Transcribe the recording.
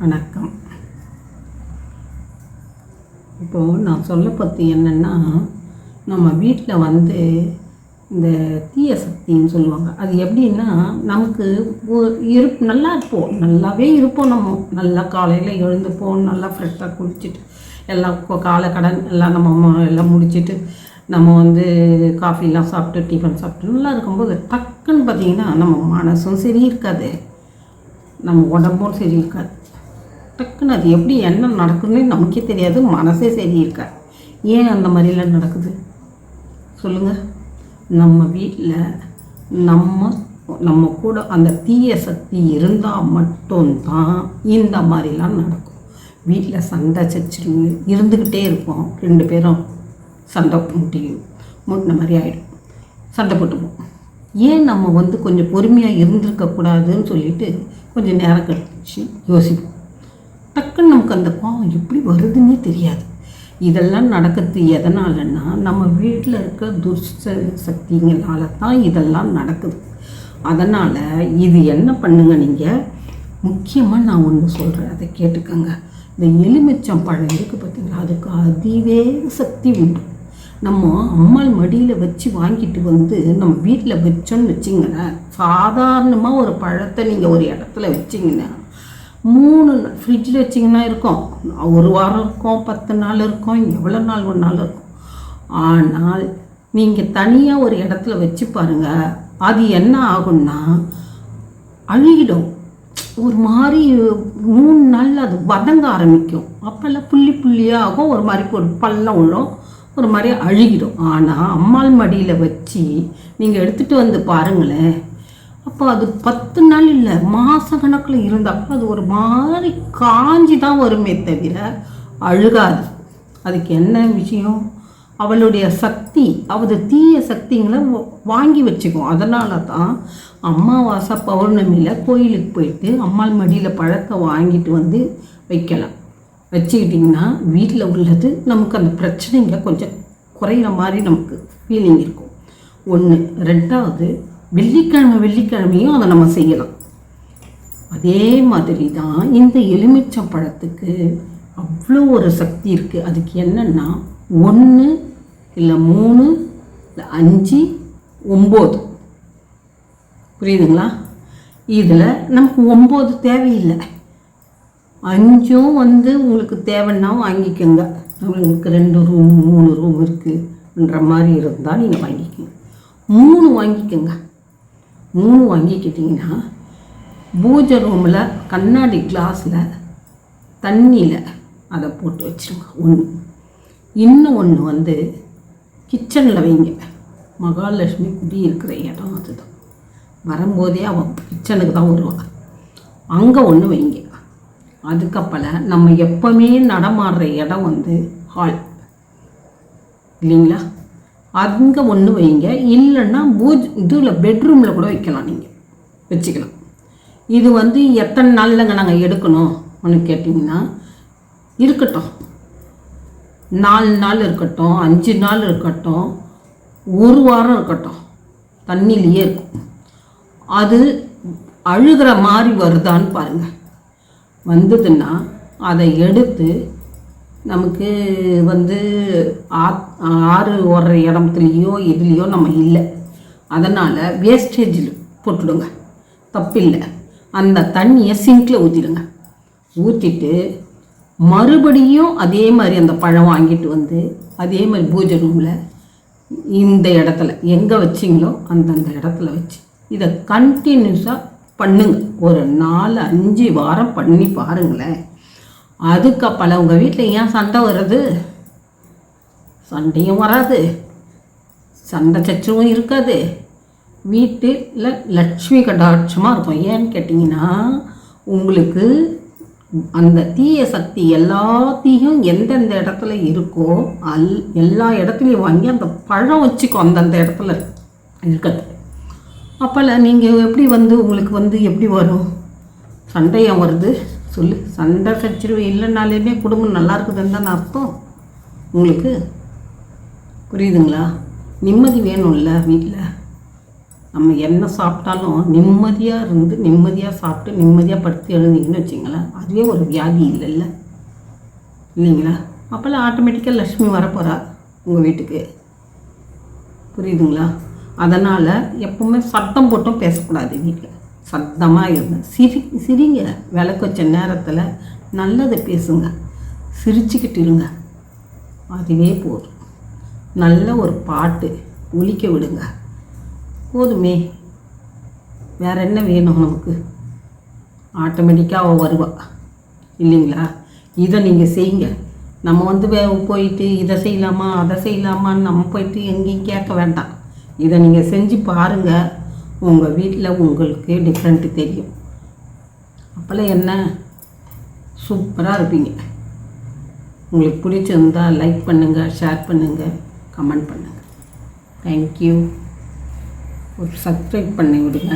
வணக்கம். இப்போது நான் சொல்ல பற்றி என்னென்னா நம்ம வீட்டில் வந்து இந்த தீய சக்தின்னு சொல்லுவாங்க. அது எப்படின்னா நமக்கு இருப் நல்லா இருப்போம். நல்லாவே இருப்போம் நம்ம. நல்லா காலையில் எழுந்துப்போம் நல்லா ஃப்ரெஷ்ஷாக குளிச்சுட்டு எல்லாம் காலை கடன் எல்லாம் நம்ம ம- எல்லாம் முடிச்சிட்டு நம்ம வந்து காஃபிலாம் சாப்பிட்டு டிஃபன் சாப்பிட்டு நல்லா இருக்கும்போது டக்குன்னு பார்த்திங்கன்னா நம்ம மனசும் சரி இருக்காது. நம்ம உடம்பும் சரி இருக்காது. டக்குன்னு அது எப்படி என்ன நடக்குதுன்னு நமக்கே தெரியாது மனசே சரி ஏன் அந்த மாதிரிலாம் நடக்குது? சொல்லுங்கள் நம்ம வீட்டில் நம்ம நம்ம கூட அந்த தீய சக்தி இருந்தால் மட்டும்தான் இந்த மாதிரிலாம் நடக்கும். வீட்டில் சண்டை சச்சிருந்து இருந்துக்கிட்டே இருப்போம். ரெண்டு பேரும் சண்டை முட்டி முட்டின மாதிரி ஆகிடும் சண்டை போட்டுப்போம். ஏன் நம்ம வந்து கொஞ்சம் பொறுமையாக இருந்திருக்கக்கூடாதுன்னு சொல்லிட்டு கொஞ்சம் நேரம் கழிச்சு யோசிப்போம். டக்குன்னு நமக்கு அந்த பாவம் எப்படி வருதுன்னே தெரியாது. இதெல்லாம் நடக்கிறது எதனாலன்னா நம்ம வீட்டில் இருக்க துஷ்ட சக்திங்களால தான் இதெல்லாம் நடக்குது. அதனால் இது என்ன பண்ணுங்க நீங்கள் முக்கியமாக நான் ஒன்று சொல்கிறேன் அதை கேட்டுக்கோங்க. இந்த எலுமிச்சம் பழம் இருக்குது பார்த்தீங்களா அதுக்கு அதிவேக சக்தி உண்டு. நம்ம அம்மாள் மடியில் வச்சு வாங்கிட்டு வந்து நம்ம வீட்டில் வச்சோன்னு வச்சிங்கன்னா சாதாரணமாக ஒரு பழத்தை நீங்கள் ஒரு இடத்துல வச்சிங்கன்னா மூணு ஃப்ரிட்ஜில் வச்சிங்கன்னா இருக்கும். ஒரு வாரம் இருக்கும் பத்து நாள் இருக்கும் எவ்வளோ நாள் ஒரு நாள் இருக்கும். ஆனால் நீங்கள் தனியாக ஒரு இடத்துல வச்சு பாருங்கள் அது என்ன ஆகும்னா அழுகிடும். ஒரு மாதிரி மூணு நாள் அது வதங்க ஆரம்பிக்கும். அப்போல்லாம் புள்ளி புள்ளியாக ஆகும். ஒரு மாதிரி ஒரு பள்ளம் விழும். ஒரு மாதிரி அழுகிடும். ஆனால் அம்மாள் மடியில் வச்சு நீங்கள் எடுத்துகிட்டு வந்து பாருங்களேன். அப்போ அது பத்து நாள் இல்லை மாத கணக்கில் இருந்தால் அது ஒரு மாதிரி காஞ்சி தான் வருமே தவிர அழுகாது. அதுக்கு என்ன விஷயம்? அவளுடைய சக்தி அவது தீய சக்திங்களை வாங்கி வச்சுக்கும். அதனால தான் அமாவாசை பௌர்ணமியில் கோயிலுக்கு போயிட்டு அம்மாள் மடியில் பழத்தை வாங்கிட்டு வந்து வைக்கலாம். வச்சுக்கிட்டிங்கன்னா வீட்டில் உள்ளது நமக்கு அந்த பிரச்சனைங்களை கொஞ்சம் குறையிற மாதிரி நமக்கு ஃபீலிங் இருக்கும். ஒன்று ரெண்டாவது வெள்ளிக்கிழமை வெள்ளிக்கிழமையும் அதை நம்ம செய்யலாம். அதே மாதிரி தான் இந்த எலுமிச்சம் பழத்துக்கு அவ்வளோ ஒரு சக்தி இருக்குது அதுக்கு என்னென்னா ஒன்று இல்லை மூணு இல்லை அஞ்சு ஒம்பது. புரியுதுங்களா? இதில் நமக்கு ஒம்பது தேவையில்லை. அஞ்சும் வந்து உங்களுக்கு தேவைன்னா வாங்கிக்கோங்க. உங்களுக்கு ரெண்டு ரூம் மூணு ரூம் இருக்குன்ற மாதிரி இருந்தால் நீங்கள் வாங்கிக்கோங்க. மூணு வாங்கிக்கோங்க. மூணு வாங்கிக்கிட்டிங்கன்னா பூஜை ரூமில் கண்ணாடி கிளாஸில் தண்ணியில் அதை போட்டு வச்சுருங்க. ஒன்று இன்னும் ஒன்று வந்து கிச்சனில் வைங்க. மகாலட்சுமி குடி இருக்கிற இடம் அதுதான். வரும்போதே அவன் கிச்சனுக்கு தான் வருவாள் அங்கே ஒன்று வைங்க. அதுக்கப்பல நம்ம எப்போவுமே நடமாடுற இடம் வந்து ஹால் இல்லைங்களா? அங்கே ஒன்று வைங்க. இல்லைன்னா பூஜ் இதில் பெட்ரூமில் கூட வைக்கலாம் நீங்கள் வச்சுக்கலாம். இது வந்து எத்தனை நாளில்ங்க நாங்கள் எடுக்கணும்? ஒன்று கேட்டிங்கன்னா இருக்கட்டும். நாலு நாள் இருக்கட்டும் அஞ்சு நாள் இருக்கட்டும் ஒரு வாரம் இருக்கட்டும். தண்ணியிலேயே இருக்கும். அது அழுகிற மாதிரி வருதான்னு பாருங்கள் வந்ததுன்னா அதை எடுத்து நமக்கு வந்து ஆத் ஆறு ஓடுற இடத்துலையோ இதுலேயோ நம்ம இல்லை. அதனால் வேஸ்டேஜில் போட்டுடுங்க. தப்பில்லை. அந்த தண்ணியை சிங்கில் ஊற்றிடுங்க ஊற்றிட்டு மறுபடியும் அதே மாதிரி அந்த பழம் வாங்கிட்டு வந்து அதே மாதிரி பூஜை ரூமில் இந்த இடத்துல எங்கே வச்சிங்களோ அந்தந்த இடத்துல வச்சு இதை கண்டினியூஸாக பண்ணுங்க. ஒரு நாலு அஞ்சு வாரம் பண்ணி பாருங்களேன். அதுக்கப்பல உங்கள் வீட்டில் ஏன் சண்டை வருது? சண்டையும் வராது. சண்டை சச்சரவும் இருக்காது. வீட்டில் லட்சுமி கடாட்சமாக இருக்கும். ஏன்னு கேட்டிங்கன்னா உங்களுக்கு அந்த தீய சக்தி எல்லாத்தையும் எந்தெந்த இடத்துல இருக்கோ அல் எல்லா இடத்துலையும் வாங்கி அந்த பழம் வச்சுக்கோ அந்தந்த இடத்துல இருக்கிறது. அப்போல்லாம் நீங்கள் எப்படி வந்து உங்களுக்கு வந்து எப்படி வரும்? சண்டையம் வருது? சொல்லு. சண்டை சச்சரவு இல்லைனாலேயுமே குடும்பம் நல்லா இருக்குதுன்னு தானே அர்த்தம். உங்களுக்கு புரியுதுங்களா? நிம்மதி வேணும்ல வீட்டில் நம்ம என்ன சாப்பிட்டாலும் நிம்மதியாக இருந்து நிம்மதியாக சாப்பிட்டு நிம்மதியாக படுத்து எழுந்தீங்கன்னு வச்சிங்களேன் அதுவே ஒரு வியாதி இல்லைல்ல. இல்லைங்களா? அப்போல்லாம் ஆட்டோமேட்டிக்காக லக்ஷ்மி வரப்போகிறா உங்கள் வீட்டுக்கு. புரியுதுங்களா? அதனால் எப்பவுமே சத்தம் போட்டும் பேசக்கூடாது வீட்டில் சத்தமாக இருங்க சிரி சிரிங்க. விளக்கு வச்ச நேரத்தில் நல்லதை பேசுங்க. சிரிச்சுக்கிட்டு இருங்க அதுவே போதும். நல்ல ஒரு பாட்டு ஒழிக்க விடுங்க. போதுமே. வேற என்ன வேணும் நமக்கு? ஆட்டோமேட்டிக்காக அவள் வருவா. இல்லைங்களா? இதை நீங்கள் செய்யுங்க. நம்ம வந்து வே போயிட்டு இதை செய்யலாமா அதை செய்யலாமான்னு நம்ம போயிட்டு எங்கேயும் கேட்க வேண்டாம். இதை நீங்கள் செஞ்சு பாருங்கள் உங்கள் வீட்டில் உங்களுக்கு டிஃப்ரெண்ட்டு தெரியும். அப்போல்லாம் என்ன? சூப்பராக இருப்பீங்க. உங்களுக்கு பிடிச்சிருந்தால் லைக் பண்ணுங்கள் ஷேர் பண்ணுங்கள் கமெண்ட் பண்ணுங்கள் தேங்க்யூ ஒரு சப்ஸ்கிரைப் பண்ணி விடுங்க.